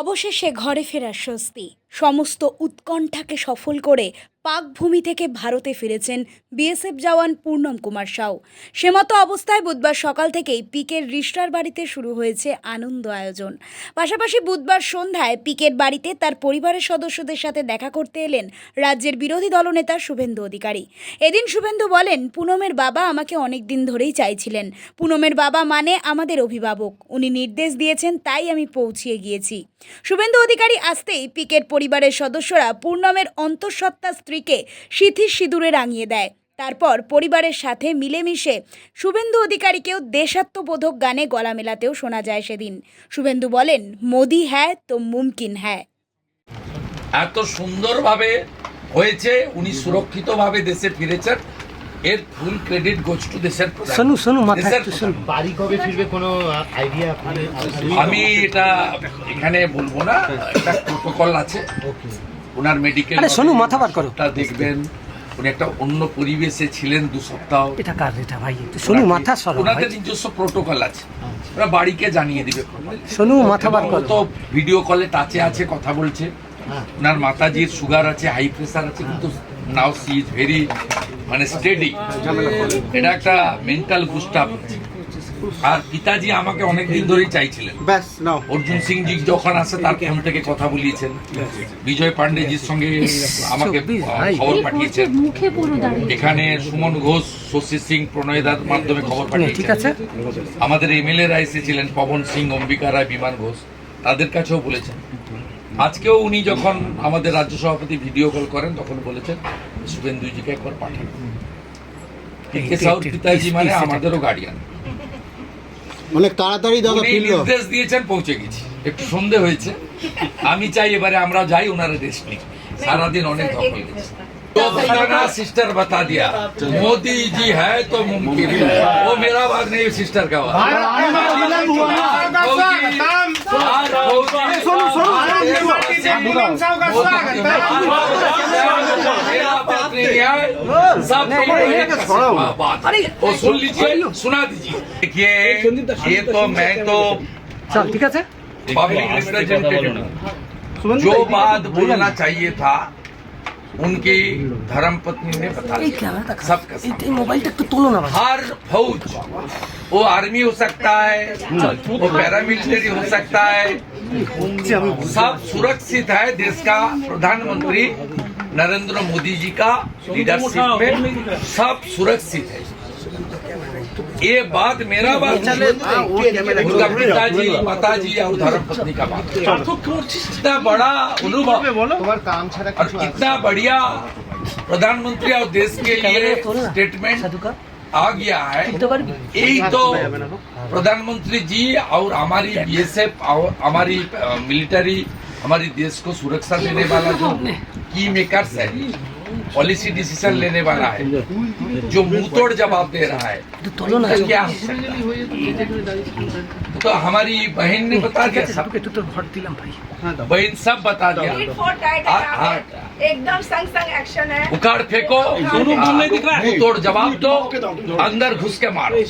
অবশেষে ঘরে ফেরার স্বস্তি। সমস্ত উৎকণ্ঠাকে সফল করে পাক ভূমি থেকে ভারতে ফিরেছেন বিএসএফ জওয়ান পূর্ণম কুমার সাউ। সেমতো অবস্থায় বুধবার সকাল থেকেই পিকের রিস্টার বাড়িতে শুরু হয়েছে আনন্দ আয়োজন। পাশাপাশি বুধবার সন্ধ্যায় পিকের বাড়িতে তার পরিবারের সদস্যদের সাথে দেখা করতে এলেন রাজ্যের বিরোধী দলনেতা শুভেন্দু অধিকারী। এদিন শুভেন্দু বলেন, পুনমের বাবা আমাকে অনেক দিন ধরেই চাইছিলেন। পুনমের বাবা মানে আমাদের অভিভাবক। উনি নির্দেশ দিয়েছেন, তাই আমি পৌঁছিয়ে গিয়েছি। শুভেন্দু অধিকারী আসতেই পিকের পরিবারের সদস্যরা পূর্ণমের অন্তঃসত্ত্বা স্ত্রীকে সিথির সিঁদুরে রাঙিয়ে দেয়। তারপর পরিবারের সাথে মিলেমিশে শুভেন্দু অধিকারীকেও দেশাত্মবোধক গানে গলা মেলাতেও শোনা যায় সেদিন। শুভেন্দু বলেন মোদি হ্যায় তো মুমকিন হ্যায়। এত সুন্দরভাবে হয়েছে উনি সুরক্ষিতভাবে দেশে ফিরেছেন। এর ফুল ক্রেডিট গোজ টু দেশের। শোনো শোনো বাড়ি কবে ফিরবে কোনো আইডিয়া আমি এটা এখানে বলব না একটা প্রোটোকল আছে। ওনার মেডিকেল আরে শোনো, মাথা বার করো। তা দেখবেন উনি একটা অন্য পরিবেশে ছিলেন দু সপ্তাহ। এটা কার এটা ভাই? একটু শোনো মাথা সরো ওনাদের নিজস্ব প্রোটোকল আছে। ওরা বাড়িকে জানিয়ে দিবে। শোনো মাথা বার করো। তো ভিডিও কলে টাচে আছে কথা বলছে। ওনার মাতাজির সুগার আছে হাই প্রেসার আছে কিন্তু নাও সি ইজ ভেরি মানে স্টেডি এটা একটা মেন্টাল বুস্ট আপ আর পিতাজি আমাকে অনেকদিন ধরেই চাইছিলেন। ব্যাস নাও। অর্জুন সিং জি যখন আসে তার ফোন থেকে কথা বলিয়েছেন। বিজয় পান্ডেজির সঙ্গে আমাকে খবর পাঠিয়েছেন। এখানে সুমন ঘোষ শশী সিং প্রণয় প্রণয়দার মাধ্যমে খবর ঠিক পাঠিয়েছেন। আছে আমাদের এমএলএ রা এসেছিলেন পবন সিং অম্বিকা রায় বিমান ঘোষ। তাদের কাছেও বলেছেন। আজকেও উনি যখন আমাদের রাজ্য সভাপতি ভিডিও কল করেন তখন বলেছেন শুভেন্দুজিকে একবার পাঠান। সাউথ পিতাজি মানে আমাদেরও গার্ডিয়ান অনেক তাড়াতাড়ি দাদা উনি ফিরলো নির্দেশ দিয়েছেন পৌঁছে গেছি একটু সন্ধে হয়েছে আমি চাই এবারে আমরা যাই ওনারা রেস্ট নিই সারাদিন অনেক ধকল গেছে तो बताना सिस्टर बता दिया मोदी जी है तो मुमकिन है वो मेरा बात नहीं सिस्टर का तो तो जो बात बोलना चाहिए था उनकी धर्म पत्नी ने बताया मोबाइल तक तो ना हर फौज वो आर्मी हो सकता है वो पैरामिलिट्री हो सकता है। सब सुरक्षित है देश का प्रधानमंत्री। नरेंद्र मोदी जी का लीडरशिप में सब सुरक्षित है। ये बात मेरा बात चले उनका पिताजी माताजी और धर्म पत्नी का बात इतना बड़ा अनुभव। और इतना बढ़िया प्रधानमंत्री और देश के लिए स्टेटमेंट आ गया है। यही तो प्रधानमंत्री जी और हमारी बीएसएफ और हमारी मिलिट्री हमारी देश को सुरक्षा देने वाला जो की मेकर है पॉलिसी डिसीज़न लेने वाला है जो मुंहतोड़ जवाब दे रहा है तो क्या तो हमारी बहन ने बता दिया सब के तो हाँ, तो भाई। बहन सब बता दिया। हाँ, हाँ। एकदम संग संग एक्शन है उखाड़ फेंको। दोनों मुँह तोड़ जवाब दो। अंदर घुस के मारो।